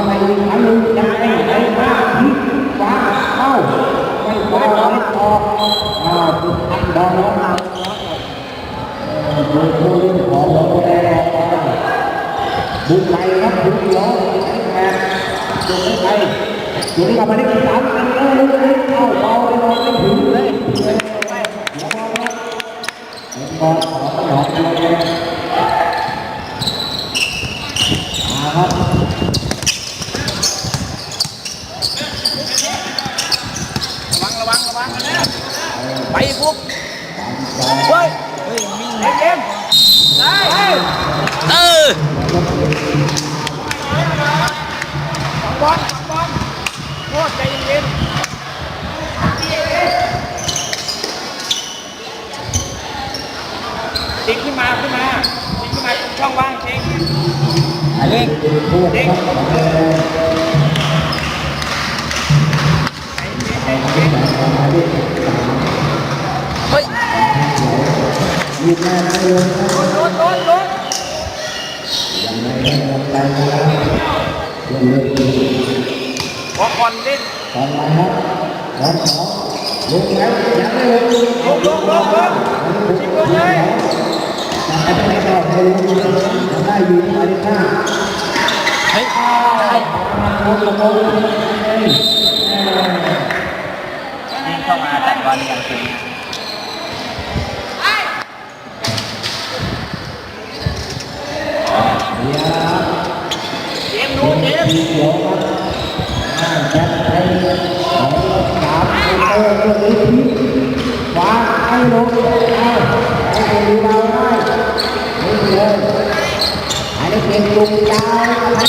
งนี่คือหายครับหมายเลขอ่าหมายเลขสองไอ้ทีเดียวเลยแก้วแดงสามปีนับรับเพิ่มสิบแปดต่อสิบเอ็ดยังได้สีเขียวมาไอ้เล็กครับหมายเลขเจ็ดวางไม่ลงแก้หัวออกหัวไอ้วัดว่าไม่มีขันลุงยังไงไอ้มาพิฟ้าเข้าไม่ฟ้าไม่ออกอ้าวทุกท่านดอนน้องเราดูผู้เล่นของเราแดงออกไปบุกไปครับบุกเดียวแข็งแรงบุกไปอยู่ที่กับมาได้กี่สามอันนี้เลยเลยเข้าเบาไปนอนไม่ถึงเลยเลยไปหัวบอลครับเป็นบอลของตลอดเลยมาครับ 7 phút. Quay. anh em đây ừ con con con chạy lên Tiến ขึ้นมาขึ้นมาทิ้งขึ้นมาช่องว่างทิ้งทิ้งทิ้งทิ้ง ยืนหน้าได้เลยครับโดนโดนโดนยังไงให้กำลังใจนะครับเพื่อนเล่นดีบอลบอลเล่นตอนมาครับตอนสองลงแล้วยังไม่ลงลงลงลงลงชิงลงเลยแต่ไม่ได้ให้ลงยังได้อยู่ที่มาดิค่าเฮ้ยได้ลงลงลงวิ่งเข้ามาแต่บอลอย่างสูงเดี๋ยวเกมดูเกมเดี๋ยวครับอ่าแจ็คไทยของสามเตอร์ตัวนี้วางให้ลงเอลยอันนี้เป็น em đua em chắc thấy ở cả cơ cơ lý quá anh luôn anh cùng đi đâu đây đi rồi anh kiếm cùng cha anh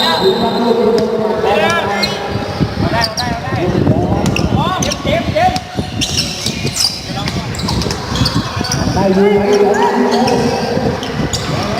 đang đi bắt luôn đây đây đây đây tiếp tiếp tiếp đây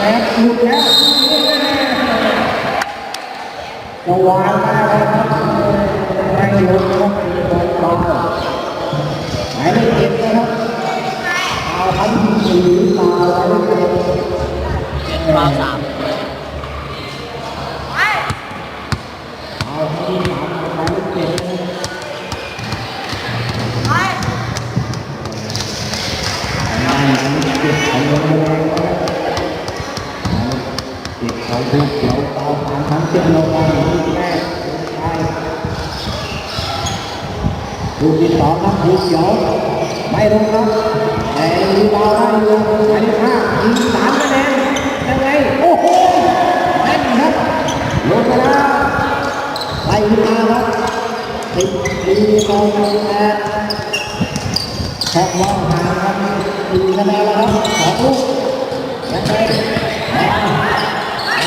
แล้วหยุดแล้ว จะวางได้แล้วครับไม่ลงครับบอลบอลหมายเลขเจ็ดนะครับเอาพันสีตาไว้เลย มาสาม เอาพันที่สามหมายเลขเจ็ดหมายเลขเ จ็ดของโรงแรมนะครับเจ็ดเขาถูกเขียวเตาผ่านทั้งเจ็ดโลกรัมลูกแรกใช่ลูกที่สองครับถูกเขียวไม่ลงครับแต่มีดาได้อยู่อันนี้ห้ายิงสามคะแนนยังไงโอ้โหแม่นครับลงไปแล้วไล่ขึ้นมาครับติดดีกองแปดแท็กว่างหางครับดีคะแนนแล้วครับสองลูกยังไง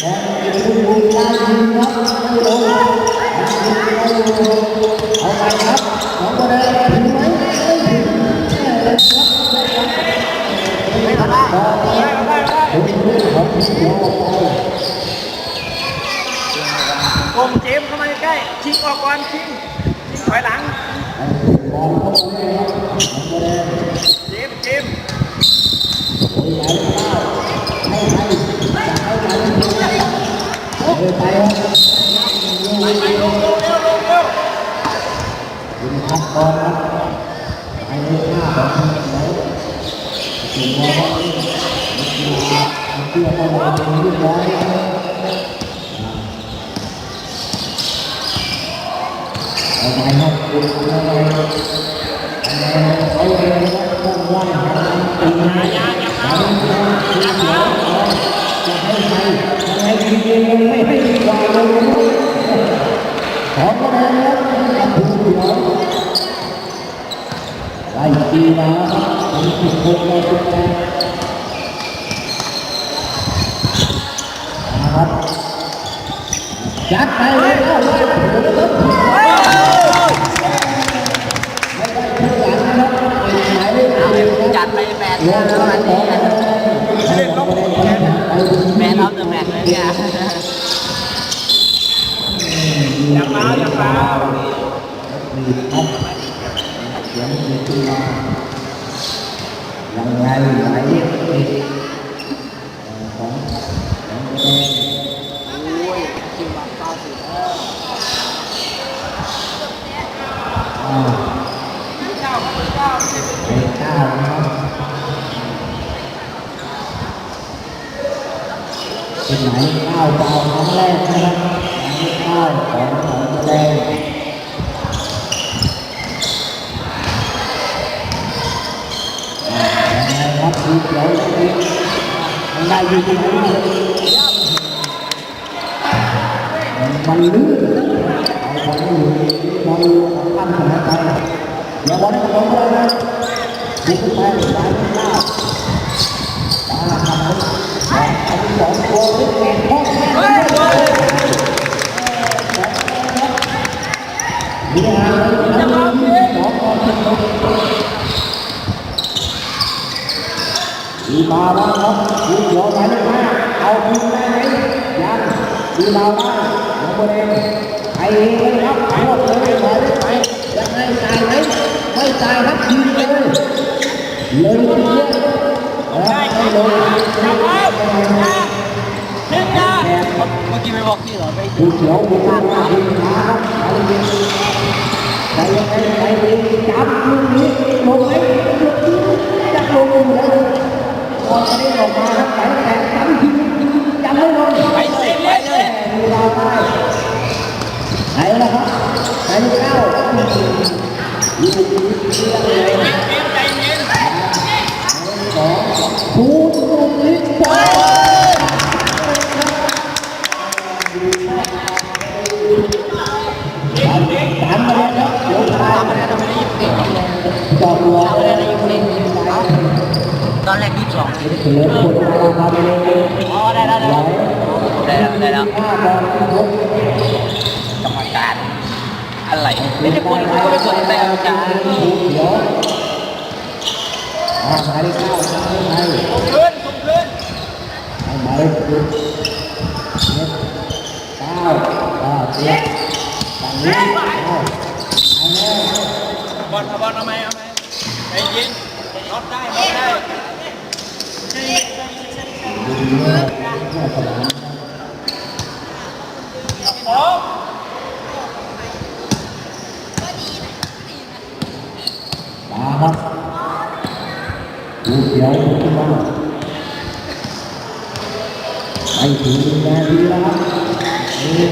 กลงไปเลยคือน้ำทำให้ได้สามเจมเข้ามาใกล้ชิงออกก่อนชิงชิงถอยหลัง เจมเจม đưa tay dùng thắt con đó ai đưa ra bỏ không đấy thì nó nó chưa có một cái gì đấy ở đây không được ở đây ở đây không quan trọng từ nay đến giờ cho thấy hay จะให้ใครยังไงจริงๆไม่ให้ดีกว่าเลยขอคะแนนแล้วกับผู้ที่น้องไล่ตีมาถึงสิบหกเลยเป็นแรงนะครับจัดไปเลย แล้วไม่ได้ทุกอย่างนะครับเป็นหมายเลขหนึ่งครับ จัดไปแปด ลงมาสองคะแนนเล่นลงคะแนนไปถึง แมนออฟเดอะแมตช์เลยเนี่ยอย่าเปล่าอย่าเปล่า มีครับเสียงมีขึ้นมายังไงไหล เอาเก้าครั้งแรกนะครับข้าของของแดงครับดูเดี๋ยวมันได้อยู่ที่ไหนมันลื่นเอาบอลอยู่บอลตั้งสถานการณ์อย่าบอลให้ลงเลยนะดูขึ้นไปสายไม่ได้ตาทำให้เอาสองตัวเล็กแรงพ่อแม่นี่ฮะสองคนดี มาบ้างครับดูเดี๋ยวไปเลยนะเอาคืนได้ไหมยังดีมาบ้างน้องโมเดลไปเองเลยครับรวบเลยไปเลยไปยังไงจ่ายไหมไม่จ่ายครับคืนเลยเลยทีเดียวแล้วไม่ลงจับเอาเล่นยาเมื่อกี้ไม่บอกพี่เหรอไปดูเดี๋ยวดูมาบ้างดูมา lớn của ta Ồ, đây, đây, đây. Đây, đây, đây, đây. Trong hoàn cảnh. Anh lại. Đến cái quân của cái quân tay hoàn cảnh. À, phải đi sao? Phải đi. Không lên, không lên. Phải đi. Cao. À, tiếp. Bạn đi. Anh ơi. Bọn bọn nó mày, mày. Đây, Diên. Nó đây, nó đây. คนเขาก็ไม่สนใจกรรมการเดี๋ยวอ่าหมายเลขเก้าหมายเลขส่งคืนส่งคืนหมายเลขสิบเก้าอ่าเจ็ดฝั่งนี้เก้าอันนี้บาบาไหมเอาไหมใจเย็นล็อกได้ล็อกได้ดูเทียแค่สนามโอ้มาครับดูเขียวขึ้นมาไปถึงนาทีแล้วครับนี่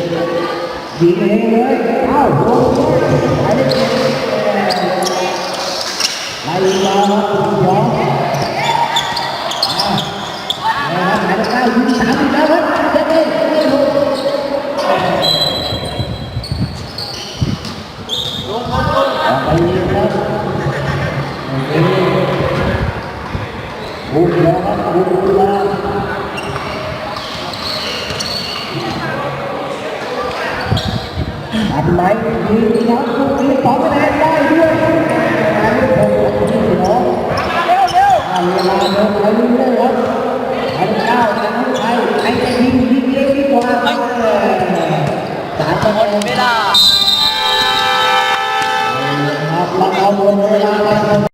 ยิงเองเลยเอ้าโดนหมายเลขเจ็ดไล่มาครับเขียว ดเก้าถึงสามแล้วครัเด็เด็กเด็กเลยครับบุกแล้วครับ้วทำไมยืนยันลูกนี้ต่อคะแนนได้ด้วยแต่ไม่ที่น้นไอย เก้านะน้ห้ไอ้วิ่งวิ่เล็กวิ่กว่าเลยสามคนเวลาเราว